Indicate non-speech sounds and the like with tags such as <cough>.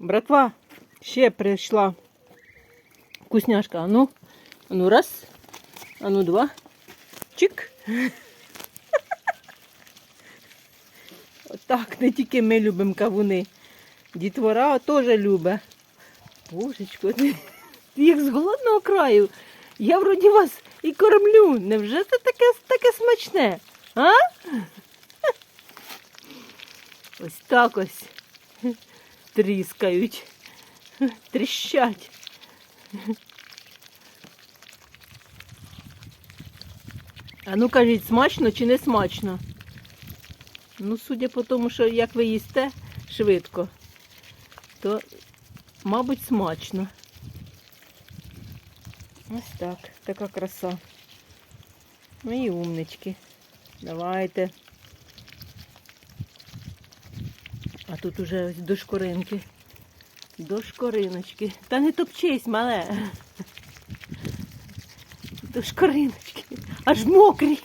Братва, ще прийшла вкусняшка. Ану, ану раз, ану два. Чик. Отак, не тільки ми любимо кавуни. Дітвора теж любить. Божечко, ти як з голодного краю. Я вроді вас і кормлю. Невже це таке, таке смачне? А? Ось так ось тріскають, <laughs> тріщать. А ну кажіть, смачно чи не смачно? Ну, судя по тому, що як ви їсте швидко, то, мабуть, смачно. Ось так, така краса. Ну і умнички. Давайте. А тут уже ось до шкоринки. До шкориночки. Та не топчись, мале. До шкориночки. Аж мокрі.